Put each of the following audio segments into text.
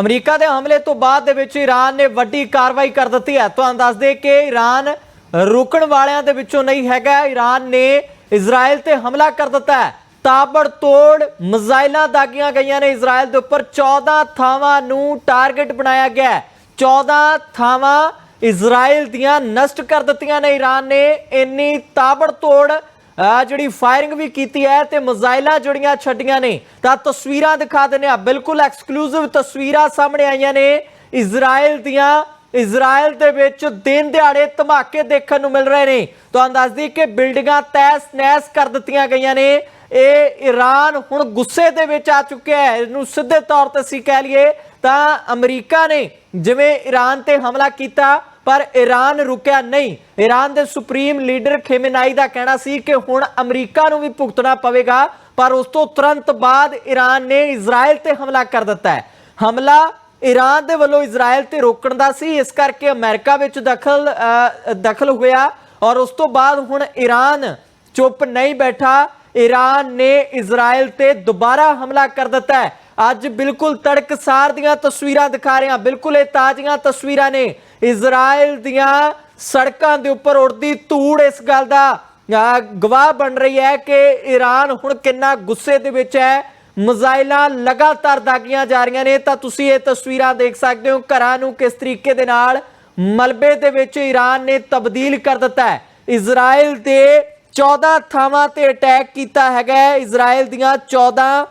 America ਦੇ ਹਮਲੇ ਤੋਂ ਬਾਅਦ ਦੇ ਵਿੱਚ ਈਰਾਨ ਨੇ ਵੱਡੀ ਕਾਰਵਾਈ ਕਰ ਦਿੱਤੀ ਹੈ। ਤੁਹਾਨੂੰ ਦੱਸ ਦੇ ਕਿ ਈਰਾਨ ਰੁਕਣ ਵਾਲਿਆਂ ਦੇ ਵਿੱਚੋਂ ਨਹੀਂ ਹੈਗਾ। ਈਰਾਨ ਨੇ ਇਜ਼ਰਾਈਲ ਤੇ ਹਮਲਾ ਕਰ ਦਿੱਤਾ ਹੈ। ਤਾਬੜਤੋੜ ਮਿਜ਼ਾਈਲਾਂ ਦਾਗੀਆਂ ਗਈਆਂ ਨੇ ਇਜ਼ਰਾਈਲ ਦੇ ਉੱਪਰ। 14 ਥਾਵਾਂ ਨੂੰ ਟਾਰਗੇਟ ਬਣਾਇਆ ਗਿਆ ਹੈ। 14 ਥਾਵਾਂ ਇਜ਼ਰਾਈਲ ਦੀਆਂ ਨਸ਼ਟ ਕਰ ਦਿੱਤੀਆਂ ਨੇ। ਈਰਾਨ ਨੇ ਇੰਨੀ ਤਾਬੜਤੋੜ ਅਹ ਜਿਹੜੀ ਫਾਇਰਿੰਗ ਵੀ ਕੀਤੀ ਹੈ ਤੇ ਮਿਜ਼ਾਈਲਾਂ ਜੁੜੀਆਂ ਛੱਡੀਆਂ ਨੇ, ਤਾਂ ਤਸਵੀਰਾਂ ਦਿਖਾ ਦਿੰਦੇ ਆ ਬਿਲਕੁਲ ਐਕਸਕਲੂਸਿਵ ਤਸਵੀਰਾਂ ਸਾਹਮਣੇ ਆਈਆਂ ਨੇ। ਇਜ਼ਰਾਈਲ ਦੀਆਂ ਇਜ਼ਰਾਈਲ ਦੇ ਵਿੱਚ ਦਿਨ ਦਿਹਾੜੇ ਧਮਾਕੇ ਦੇਖਣ ਨੂੰ ਮਿਲ ਰਹੇ ਨੇ। ਤੁਹਾਨੂੰ ਦੱਸ ਦਈਏ ਕਿ ਬਿਲਡਿੰਗਾਂ ਤੈਸ ਨੈਸ ਕਰ ਦਿੱਤੀਆਂ ਗਈਆਂ ਨੇ। ਇਹ ਈਰਾਨ ਹੁਣ ਗੁੱਸੇ ਦੇ ਵਿੱਚ ਆ ਚੁੱਕਿਆ ਹੈ। ਇਹਨੂੰ ਸਿੱਧੇ ਤੌਰ ਤੇ ਅਸੀਂ ਕਹਿ ਲਈਏ ਤਾਂ ਅਮਰੀਕਾ ਨੇ ਜਿਵੇਂ ਈਰਾਨ ਤੇ ਹਮਲਾ ਕੀਤਾ ਪਰ ਈਰਾਨ ਰੁਕਿਆ ਨਹੀਂ। ਈਰਾਨ ਦੇ ਸੁਪਰੀਮ ਲੀਡਰ ਖੇਮੇਨਾਈ ਦਾ ਕਹਿਣਾ ਸੀ ਕਿ ਹੁਣ ਅਮਰੀਕਾ ਨੂੰ ਵੀ ਭੁਗਤਣਾ ਪਵੇਗਾ ਪਰ ਉਸ ਤੋਂ ਤੁਰੰਤ ਬਾਅਦ ਈਰਾਨ ਨੇ ਇਜ਼ਰਾਈਲ ਤੇ ਹਮਲਾ ਕਰ ਦਿੱਤਾ ਹੈ। ਹਮਲਾ ਈਰਾਨ ਦੇ ਵੱਲੋਂ ਇਜ਼ਰਾਈਲ ਤੇ ਰੋਕਣ ਦਾ ਸੀ ਇਸ ਕਰਕੇ ਅਮਰੀਕਾ ਵਿੱਚ ਦਖਲ ਅ, ਦਖਲ ਹੋਇਆ ਔਰ ਉਸ ਤੋਂ ਬਾਅਦ ਹੁਣ ਈਰਾਨ ਚੁੱਪ ਨਹੀਂ ਬੈਠਾ। ਈਰਾਨ ਨੇ ਇਜ਼ਰਾਈਲ ਤੇ ਦੁਬਾਰਾ ਹਮਲਾ ਕਰ ਦਿੱਤਾ ਹੈ। ਅੱਜ ਬਿਲਕੁਲ ਤੜਕਸਾਰ ਦੀਆਂ ਤਸਵੀਰਾਂ ਦਿਖਾ ਰਹੇ ਹਾਂ। ਬਿਲਕੁਲ ਇਹ ਤਾਜ਼ੀਆਂ ਤਸਵੀਰਾਂ ਨੇ। ਇਜ਼ਰਾਈਲ ਦੀਆਂ ਸੜਕਾਂ ਦੇ ਉੱਪਰ ਉੜਦੀ ਧੂੜ ਇਸ ਗੱਲ ਦਾ ਗਵਾਹ ਬਣ ਰਹੀ ਹੈ ਕਿ ਈਰਾਨ ਹੁਣ ਕਿੰਨਾ ਗੁੱਸੇ ਦੇ ਵਿੱਚ ਹੈ। ਮਜ਼ਾਇਲਾਂ ਲਗਾਤਾਰ ਦਾਗੀਆਂ ਜਾ ਰਹੀਆਂ ਨੇ। ਤਾਂ ਤੁਸੀਂ ਇਹ ਤਸਵੀਰਾਂ ਦੇਖ ਸਕਦੇ ਹੋ, ਘਰਾਂ ਨੂੰ ਕਿਸ ਤਰੀਕੇ ਦੇ ਨਾਲ ਮਲਬੇ ਦੇ ਵਿੱਚ ਈਰਾਨ ਨੇ ਤਬਦੀਲ ਕਰ ਦਿੱਤਾ ਹੈ। ਇਜ਼ਰਾਈਲ ਦੇ 14 ਥਾਵਾਂ ਤੇ ਅਟੈਕ ਕੀਤਾ ਹੈਗਾ ਇਜ਼ਰਾਈਲ ਦੀਆਂ 14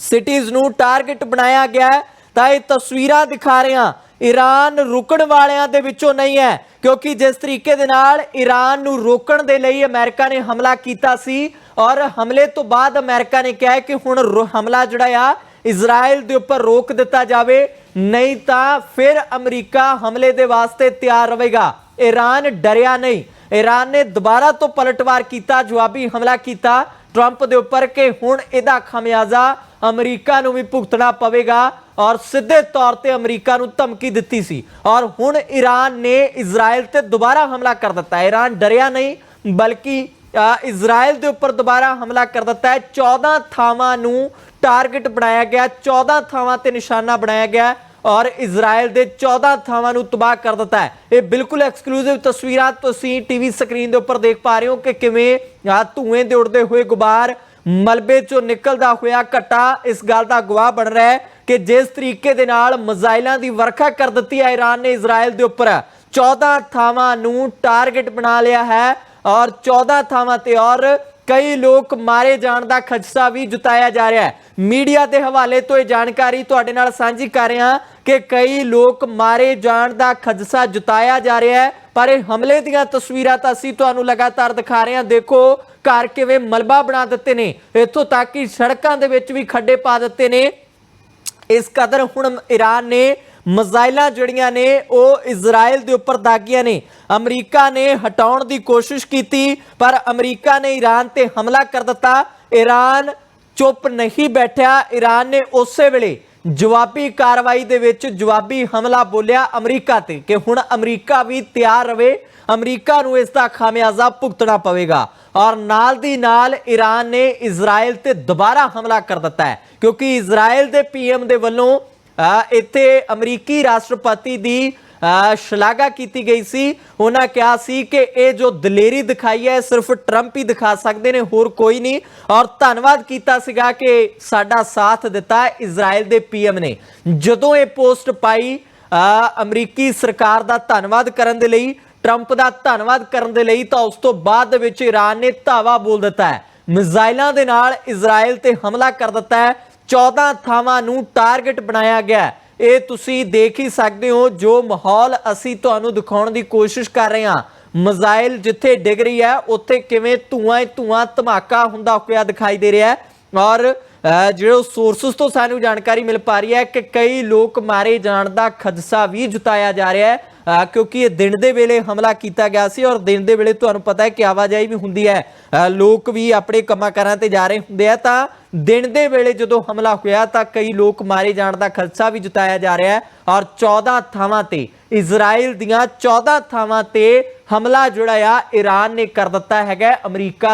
ਸਿਟੀਜ਼ ਨੂੰ ਟਾਰਗੇਟ ਬਣਾਇਆ ਗਿਆ ਤਾਂ ਇਹ ਤਸਵੀਰਾਂ ਦਿਖਾ ਰਹੇ ਹਾਂ। ਈਰਾਨ ਰੁਕਣ ਵਾਲਿਆਂ ਦੇ ਵਿੱਚੋਂ ਨਹੀਂ ਹੈ, ਕਿਉਂਕਿ ਜਿਸ ਤਰੀਕੇ ਦੇ ਨਾਲ ਈਰਾਨ ਨੂੰ ਰੋਕਣ ਦੇ ਲਈ ਅਮਰੀਕਾ ਨੇ ਹਮਲਾ ਕੀਤਾ ਸੀ ਔਰ ਹਮਲੇ ਤੋਂ ਬਾਅਦ ਅਮਰੀਕਾ ਨੇ ਕਿਹਾ ਕਿ ਹੁਣ ਹਮਲਾ ਜਿਹੜਾ ਆ ਇਜ਼ਰਾਈਲ ਦੇ ਉੱਪਰ ਰੋਕ ਦਿੱਤਾ ਜਾਵੇ। ਨਹੀਂ ਤਾਂ ਫਿਰ ਅਮਰੀਕਾ ਹਮਲੇ ਦੇ ਵਾਸਤੇ ਤਿਆਰ ਰਹੇਗਾ। ਈਰਾਨ ਡਰਿਆ ਨਹੀਂ। ਈਰਾਨ ਨੇ ਦੁਬਾਰਾ ਤੋਂ ਪਲਟਵਾਰ ਕੀਤਾ, ਜਵਾਬੀ ਹਮਲਾ ਕੀਤਾ। ਟਰੰਪ ਦੇ ਉੱਪਰ ਕਿ ਹੁਣ ਇਹਦਾ ਖਮਿਆਜ਼ਾ ਅਮਰੀਕਾ ਨੂੰ ਵੀ ਭੁਗਤਣਾ ਪਵੇਗਾ ਔਰ ਸਿੱਧੇ ਤੌਰ ਤੇ ਅਮਰੀਕਾ ਨੂੰ ਧਮਕੀ ਦਿੱਤੀ ਸੀ। ਔਰ ਹੁਣ ਈਰਾਨ ਨੇ ਇਜ਼ਰਾਈਲ ਤੇ ਦੁਬਾਰਾ ਹਮਲਾ ਕਰ ਦਿੱਤਾ ਈਰਾਨ ਡਰਿਆ ਨਹੀਂ, ਬਲਕਿ ਇਜ਼ਰਾਈਲ ਦੇ ਉੱਪਰ ਦੁਬਾਰਾ ਹਮਲਾ ਕਰ ਦਿੱਤਾ ਹੈ। 14 ਥਾਵਾਂ ਨੂੰ ਟਾਰਗੇਟ ਬਣਾਇਆ ਗਿਆ 14 ਥਾਵਾਂ ਤੇ ਨਿਸ਼ਾਨਾ ਬਣਾਇਆ ਗਿਆ। ਔਰ ਇਜ਼ਰਾਈਲ ਦੇ 14 ਥਾਵਾਂ ਨੂੰ ਤਬਾਹ ਕਰ ਦਿੱਤਾ ਹੈ। ਇਹ ਬਿਲਕੁਲ ਐਕਸਕਲੂਸਿਵ ਤਸਵੀਰਾਂ ਤੁਸੀਂ ਟੀਵੀ ਸਕਰੀਨ ਦੇ ਉੱਪਰ ਦੇਖ ਪਾ ਰਹੇ ਹੋ ਕਿ ਕਿਵੇਂ ਆ ਧੂਏ ਦੇ ਉੜਦੇ ਹੋਏ ਗੁਬਾਰ ਮਲਬੇ ਚੋਂ ਨਿਕਲਦਾ ਹੋਇਆ ਘਟਾ ਇਸ ਗੱਲ ਦਾ ਗਵਾਹ ਬਣ ਰਿਹਾ ਹੈ ਕਿ ਜਿਸ ਤਰੀਕੇ ਦੇ ਨਾਲ ਮਿਜ਼ਾਈਲਾਂ ਦੀ ਵਰਖਾ ਕਰ ਦਿੱਤੀ ਹੈ ਈਰਾਨ ਨੇ ਇਜ਼ਰਾਈਲ ਦੇ ਉੱਪਰ। 14 ਥਾਵਾਂ ਨੂੰ ਟਾਰਗੇਟ ਬਣਾ ਲਿਆ ਹੈ ਔਰ 14 ਥਾਵਾਂ ਤੇ ਔਰ ਕਈ ਲੋਕ ਮਾਰੇ ਜਾਣ ਦਾ ਖਦਸ਼ਾ ਵੀ ਜੁਤਾਇਆ ਜਾ ਰਿਹਾ ਹੈ। ਮੀਡੀਆ ਦੇ ਹਵਾਲੇ ਤੋਂ ਇਹ ਜਾਣਕਾਰੀ ਤੁਹਾਡੇ ਨਾਲ ਸਾਂਝੀ ਕਰ ਰਿਹਾ ਕਿ ਕਈ ਲੋਕ ਮਾਰੇ ਜਾਣ ਦਾ ਖਦਸ਼ਾ ਜਤਾਇਆ ਜਾ ਰਿਹਾ ਹੈ, ਪਰ ਇਹ ਹਮਲੇ ਦੀਆਂ ਤਸਵੀਰਾਂ ਤਾਂ ਅਸੀਂ ਤੁਹਾਨੂੰ ਲਗਾਤਾਰ ਦਿਖਾ ਰਹੇ ਹਾਂ। ਦੇਖੋ, ਘਰ ਕਿਵੇਂ ਮਲਬਾ ਬਣਾ ਦਿੱਤੇ ਨੇ। ਇੱਥੋਂ ਤੱਕ ਕਿ ਸੜਕਾਂ ਦੇ ਵਿੱਚ ਵੀ ਖੱਡੇ ਪਾ ਦਿੱਤੇ ਨੇ। ਇਸ ਕਦਰ ਹੁਣ ਈਰਾਨ ਨੇ ਮਜ਼ਾਇਲਾਂ ਜਿਹੜੀਆਂ ਨੇ, ਉਹ ਇਜ਼ਰਾਈਲ ਦੇ ਉੱਪਰ ਦਾਗੀਆਂ ਨੇ। ਅਮਰੀਕਾ ਨੇ ਹਟਾਉਣ ਦੀ ਕੋਸ਼ਿਸ਼ ਕੀਤੀ, ਪਰ ਅਮਰੀਕਾ ਨੇ ਈਰਾਨ ਤੇ ਹਮਲਾ ਕਰ ਦਿੱਤਾ। ਈਰਾਨ ਚੁੱਪ ਨਹੀਂ ਬੈਠਿਆ। ਈਰਾਨ ਨੇ ਉਸੇ ਵੇਲੇ ਜਵਾਬੀ ਕਾਰਵਾਈ ਦੇ ਵਿੱਚ ਜਵਾਬੀ ਹਮਲਾ ਬੋਲਿਆ ਅਮਰੀਕਾ ਤੇ ਕਿ ਹੁਣ ਅਮਰੀਕਾ ਵੀ ਤਿਆਰ ਰਵੇ। ਅਮਰੀਕਾ ਨੂੰ ਇਸ ਦਾ ਖਾਮਿਆਜ਼ਾ ਭੁਗਤਣਾ ਪਵੇਗਾ। ਔਰ ਨਾਲ ਦੀ ਨਾਲ ਈਰਾਨ ਨੇ ਇਜ਼ਰਾਈਲ ਤੇ ਦੁਬਾਰਾ ਹਮਲਾ ਕਰ ਦਿੱਤਾ ਹੈ, ਕਿਉਂਕਿ ਇਜ਼ਰਾਈਲ ਦੇ ਪੀਐਮ ਦੇ ਵੱਲੋਂ ਇੱਥੇ ਅਮਰੀਕੀ ਰਾਸ਼ਟਰਪਤੀ ਦੀ ਸ਼ਲਾਘਾ ਕੀਤੀ ਗਈ ਸੀ। ਉਹਨਾਂ ਕਿਹਾ ਸੀ ਕਿ ਇਹ ਜੋ ਦਲੇਰੀ ਦਿਖਾਈ ਹੈ, ਸਿਰਫ ਟਰੰਪ ਹੀ ਦਿਖਾ ਸਕਦੇ ਨੇ, ਹੋਰ ਕੋਈ ਨਹੀਂ। ਔਰ ਧੰਨਵਾਦ ਕੀਤਾ ਸੀਗਾ ਕਿ ਸਾਡਾ ਸਾਥ ਦਿੱਤਾ ਇਜ਼ਰਾਈਲ ਦੇ ਪੀਐਮ ਨੇ। ਜਦੋਂ ਇਹ ਪੋਸਟ ਪਾਈ ਅਮਰੀਕੀ ਸਰਕਾਰ ਦਾ ਧੰਨਵਾਦ ਕਰਨ ਦੇ ਲਈ ਟਰੰਪ ਦਾ ਧੰਨਵਾਦ ਕਰਨ ਦੇ ਲਈ, ਤਾਂ ਉਸ ਤੋਂ ਬਾਅਦ ਦੇ ਵਿੱਚ ਈਰਾਨ ਨੇ ਧਾਵਾ ਬੋਲ ਦਿੱਤਾ ਹੈ। ਮਿਜ਼ਾਈਲਾਂ ਦੇ ਨਾਲ ਇਜ਼ਰਾਈਲ ਤੇ ਹਮਲਾ ਕਰ ਦਿੱਤਾ ਹੈ। 14 ਥਾਵਾਂ ਨੂੰ ਟਾਰਗੇਟ ਬਣਾਇਆ ਗਿਆ ਹੈ। ਇਹ ਤੁਸੀਂ ਦੇਖ ਹੀ ਸਕਦੇ ਹੋ ਜੋ ਮਾਹੌਲ ਅਸੀਂ ਤੁਹਾਨੂੰ ਦਿਖਾਉਣ ਦੀ ਕੋਸ਼ਿਸ਼ ਕਰ ਰਹੇ ਹਾਂ। ਮਜ਼ਾਇਲ ਜਿੱਥੇ ਡਿੱਗ ਰਹੀ ਹੈ ਉੱਥੇ ਕਿਵੇਂ ਧੂਆਂ ਹੀ ਧੂਆਂ ਧਮਾਕਾ ਹੁੰਦਾ ਹੋਇਆ ਦਿਖਾਈ ਦੇ ਰਿਹਾ ਹੈ। ਔਰ ਅ, ਜਿਹੜੇ ਸੋਰਸਸ ਤੋਂ ਸਾਨੂੰ ਜਾਣਕਾਰੀ ਮਿਲ ਪਾ ਰਹੀ ਹੈ ਕਿ ਕਈ ਲੋਕ ਮਾਰੇ ਜਾਣ ਦਾ ਖਦਸ਼ਾ ਵੀ ਜੁਤਾਇਆ ਜਾ ਰਿਹਾ ਹੈ। ਕਿਉਂਕਿ ਇਹ ਦਿਨ ਦੇ ਵੇਲੇ ਹਮਲਾ ਕੀਤਾ ਗਿਆ ਸੀ ਔਰ ਦਿਨ ਦੇ ਵੇਲੇ ਤੁਹਾਨੂੰ ਪਤਾ ਹੈ ਕਿ ਆਵਾਜਾਈ ਵੀ ਹੁੰਦੀ ਹੈ। ਲੋਕ ਵੀ ਆਪਣੇ ਕੰਮਾਂ ਕਾਰਾਂ ਤੇ ਜਾ ਰਹੇ ਹੁੰਦੇ ਆ। ਤਾਂ ਦਿਨ ਦੇ ਵੇਲੇ ਜਦੋਂ ਹਮਲਾ ਹੋਇਆ ਤਾਂ ਕਈ ਲੋਕ ਮਾਰੇ ਜਾਣ ਦਾ ਖਦਸ਼ਾ ਵੀ ਜਤਾਇਆ ਜਾ ਰਿਹਾ ਹੈ ਔਰ 14 ਥਾਵਾਂ ਤੇ ਇਜ਼ਰਾਈਲ ਦੀਆਂ 14 ਥਾਵਾਂ ਤੇ ਹਮਲਾ ਜਿਹੜਾ ਆ ਈਰਾਨ ਨੇ ਕਰ ਦਿੱਤਾ ਹੈਗਾ ਅਮਰੀਕਾ